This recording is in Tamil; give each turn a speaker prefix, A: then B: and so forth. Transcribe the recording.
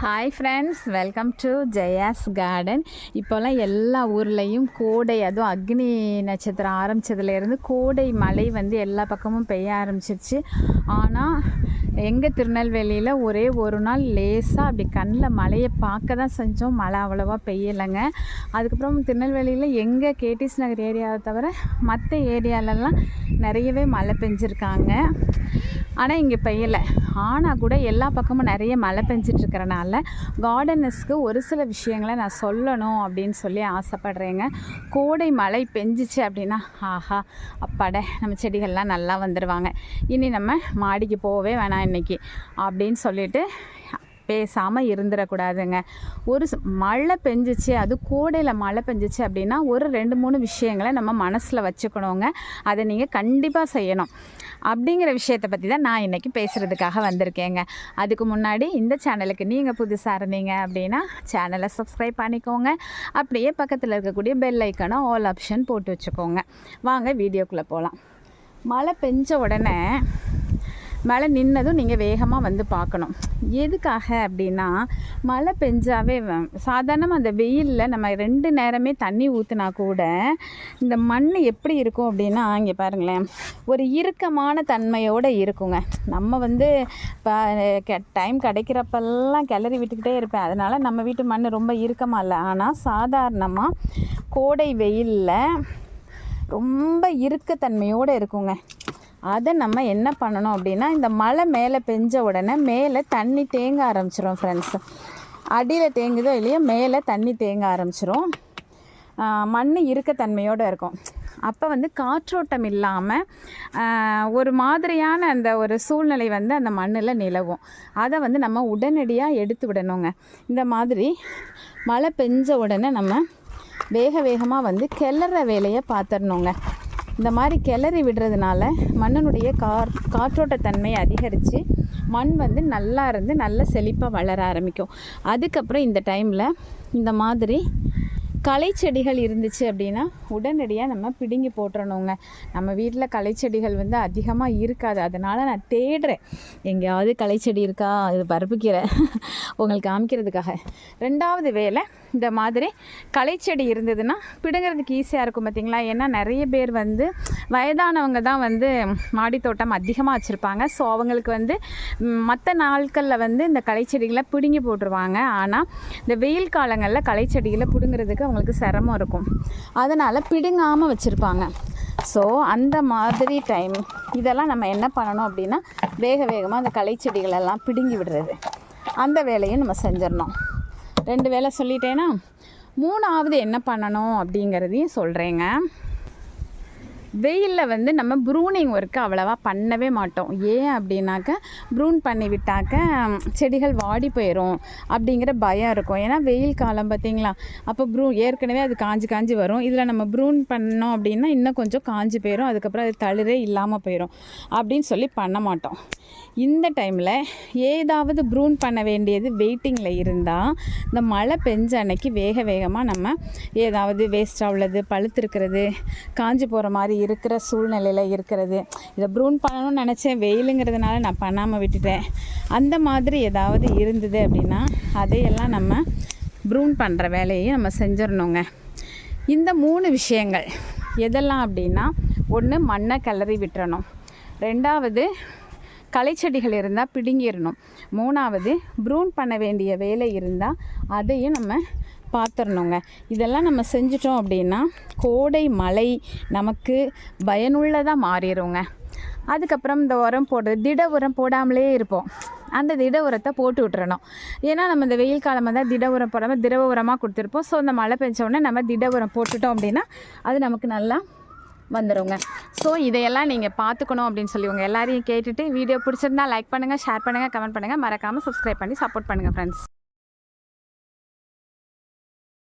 A: Hi friends welcome to Jaya's garden இப்போல்லாம் எல்லா ஊர்லேயும் கோடை அதுவும் அக்னி நட்சத்திரம் ஆரம்பித்ததுலேருந்து கோடை மழை வந்து எல்லா பக்கமும் பெய்ய ஆரம்பிச்சிருச்சு. ஆனால் எங்கள் திருநெல்வேலியில் ஒரே ஒரு நாள் லேசாக அப்படி கண்ணில் மழையை பார்க்க தான் செஞ்சோம். மழை அவ்வளோவா பெய்யலைங்க. அதுக்கப்புறம் திருநெல்வேலியில் எங்கள் கேடிஸ் நகர் ஏரியாவை தவிர மற்ற ஏரியாலெல்லாம் நிறையவே மழை பெஞ்சிருக்காங்க. ஆனால் இங்கே பெய்யலை. ஆனால் கூட எல்லா பக்கமும் நிறைய மழை பெஞ்சிட்ருக்கிறனால கார்டனர்ஸ்க்கு ஒரு சில விஷயங்களை நான் சொல்லணும் அப்படின்னு சொல்லி ஆசைப்பட்றேங்க. கோடை மழை பெஞ்சிச்சு அப்படின்னா ஆஹா அப்பாட நம்ம செடிகள்லாம் நல்லா வந்துடுவாங்க இனி நம்ம மாடிக்கு போகவே வேணாம் இன்றைக்கி அப்படின்னு சொல்லிட்டு பேசாமல் இருந்துடக்கூடாதுங்க ஒரு மழை பெஞ்சிச்சு அது கோடையில் மழை பெஞ்சிச்சு அப்படின்னா ஒரு ரெண்டு மூணு விஷயங்களை நம்ம மனசில் வச்சுக்கணுங்க. அதை நீங்கள் கண்டிப்பாக செய்யணும். அப்படிங்கிற விஷயத்தை பற்றி தான் நான் இன்றைக்கி பேசுகிறதுக்காக வந்திருக்கேங்க. அதுக்கு முன்னாடி இந்த சேனலுக்கு நீங்கள் புதுசாக இருந்தீங்க அப்படின்னா சேனலை சப்ஸ்கிரைப் பண்ணிக்கோங்க. அப்படியே பக்கத்தில் இருக்கக்கூடிய பெல் ஐக்கானை ஆல் ஆப்ஷன் போட்டு வச்சுக்கோங்க. வாங்க வீடியோக்குள்ளே போகலாம் மழை பெஞ்ச உடனே மழை நின்னதும் நீங்கள் வேகமாக வந்து பார்க்கணும். எதுக்காக அப்படின்னா மழை பெஞ்சாவே சாதாரணமாக அந்த வெயிலில் நம்ம ரெண்டு நேரமே தண்ணி ஊற்றினா கூட இந்த மண் எப்படி இருக்கும் அப்படின்னா இங்கே பாருங்களேன். ஒரு இறுக்கமான தன்மையோடு இருக்குங்க. நம்ம வந்து இப்போ டைம் கிடைக்கிறப்பெல்லாம் கிளறி விட்டுக்கிட்டே இருப்பேன். அதனால் நம்ம வீட்டு மண் ரொம்ப இறுக்கமாக இல்லை. ஆனால் சாதாரணமாக கோடை வெயிலில் ரொம்ப இறுக்கத்தன்மையோடு இருக்குங்க. அதை நம்ம என்ன பண்ணணும் அப்படின்னா இந்த மழை மேலே பெஞ்ச உடனே மேலே தண்ணி தேங்க ஆரம்பிச்சிடும் ஃப்ரெண்ட்ஸ் அடியில் தேங்குதோ இல்லையோ மேலே தண்ணி தேங்க ஆரம்பிச்சிரும். மண் இறுக்கத்தன்மையோடு இருக்கும். அப்போ வந்து காற்றோட்டம் இல்லாமல் ஒரு மாதிரியான அந்த ஒரு சூழ்நிலை வந்து அந்த மண்ணில் நிலவும். அதை வந்து நம்ம உடனடியாக எடுத்து விடணுங்க. இந்த மாதிரி மழை பெஞ்ச உடனே நம்ம வேக வேகமாக வந்து கிளற வேலையை பார்த்துடணுங்க. இந்த மாதிரி கிளறி விடுறதுனால மண்ணினுடைய கார் காற்றோட்ட அதிகரித்து மண் வந்து நல்லா இருந்து நல்ல செழிப்பாக வளர ஆரம்பிக்கும். அதுக்கப்புறம் இந்த டைமில் இந்த மாதிரி களை செடிகள் இருந்துச்சு அப்படின்னா உடனடியாக நம்ம பிடுங்கி போட்டுறணுங்க. நம்ம வீட்டில் களைச்செடிகள் வந்து அதிகமாக இருக்காது. அதனால் நான் தேடுறேன். எங்கேயாவது களை செடி இருக்கா? இது பருப்புக்கீரை. உங்களுக்கு காமிக்கிறதுக்காக. ரெண்டாவது வேலை இந்த மாதிரி களை செடி இருந்ததுன்னா பிடுங்கிறதுக்கு ஈஸியாக இருக்கும் பார்த்தீங்களா ஏன்னா நிறைய பேர் வந்து வயதானவங்க தான் வந்து மாடித்தோட்டம் அதிகமாக வச்சுருப்பாங்க. ஸோ அவங்களுக்கு வந்து மற்ற நாட்களில் வந்து இந்த களை செடிகளை பிடுங்கி போட்டுருவாங்க. ஆனால் இந்த வெயில் காலங்களில் களை செடிகளை பிடுங்கிறதுக்கு அவங்களுக்கு சிரமம் இருக்கும். அதனால் பிடுங்காமல் வச்சுருப்பாங்க. ஸோ அந்த மாதிரி டைம் இதெல்லாம் நம்ம என்ன பண்ணணும் அப்படின்னா வேக வேகமாக அந்த களை செடிகளெல்லாம் பிடுங்கி விடுறது. அந்த வேலையும் நம்ம செஞ்சிடணும். ரெண்டு வேலை சொல்லிட்டேன்னா மூணாவது என்ன பண்ணணும் அப்படிங்கிறதையும் சொல்கிறேங்க வெயிலில் வந்து நம்ம ப்ரூனிங் ஒர்க்கு அவ்வளோவா பண்ணவே மாட்டோம். ஏன் அப்படின்னாக்க ப்ரூன் பண்ணி விட்டாக்க செடிகள் வாடி போயிடும் அப்படிங்கிற பயம் இருக்கும். ஏன்னா வெயில் காலம் பார்த்தீங்களா? அப்போ ப்ரூ ஏற்கனவே அது காஞ்சி காஞ்சி வரும். இதில் நம்ம ப்ரூன் பண்ணோம் அப்படின்னா இன்னும் கொஞ்சம் காஞ்சி போயிடும் அதுக்கப்புறம் அது தளிரே இல்லாமல் போயிடும் அப்படின்னு சொல்லி பண்ண மாட்டோம். இந்த டைமில் ஏதாவது ப்ரூன் பண்ண வேண்டியது வெயிட்டிங்கில் இருந்தால் இந்த மழை பெஞ்ச அன்னைக்கு வேக வேகமாக நம்ம ஏதாவது வேஸ்ட்டாக உள்ளது பழுத்திருக்கிறது காஞ்சி போகிற மாதிரி இருக்கிற சூழ்நிலையில் இருக்கிறது. இதை ப்ரூன் பண்ணணும்னு நினச்சேன். வெயிலுங்கிறதுனால நான் பண்ணாமல் விட்டுட்டேன். அந்த மாதிரி ஏதாவது இருந்தது அப்படின்னா அதையெல்லாம் நம்ம ப்ரூன் பண்ணுற வேலையை நம்ம செஞ்சிடணுங்க. இந்த மூணு விஷயங்கள். எதெல்லாம் அப்படின்னா ஒன்று மண்ணை கிளறி விட்டுறணும். ரெண்டாவது களைச்செடிகள் இருந்தால் பிடுங்கிடணும். மூணாவது ப்ரூன் பண்ண வேண்டிய வேலை இருந்தால் அதையும் நம்ம பார்த்துடணுங்க இதெல்லாம் நம்ம செஞ்சிட்டோம் அப்படின்னா கோடை மழை நமக்கு பயனுள்ளதாக மாறிடுங்க அதுக்கப்புறம் இந்த உரம் போடுறது திட உரம் போடாமலே இருப்போம். அந்த திட உரத்தை போட்டு விட்டுறணும். ஏன்னா நம்ம இந்த வெயில் காலமாக தான் திட உரம் போடாமல் திரவ உரமாக கொடுத்துருப்போம். ஸோ இந்த மழை பெஞ்ச நம்ம திட உரம் போட்டுட்டோம் அப்படின்னா அது நமக்கு நல்லா வந்துடுங்க ஸோ இதையெல்லாம் நீங்கள் பார்த்துக்கணும் அப்படின்னு சொல்லி உங்கள் எல்லாரையும் கேட்டுட்டு வீடியோ பிடிச்சிருந்தா லைக் பண்ணுங்கள் ஷேர் பண்ணுங்கள் கமெண்ட் பண்ணுங்கள் மறக்காமல் சப்ஸ்கிரைப் பண்ணி சப்போர்ட் பண்ணுங்கள் ஃப்ரெண்ட்ஸ்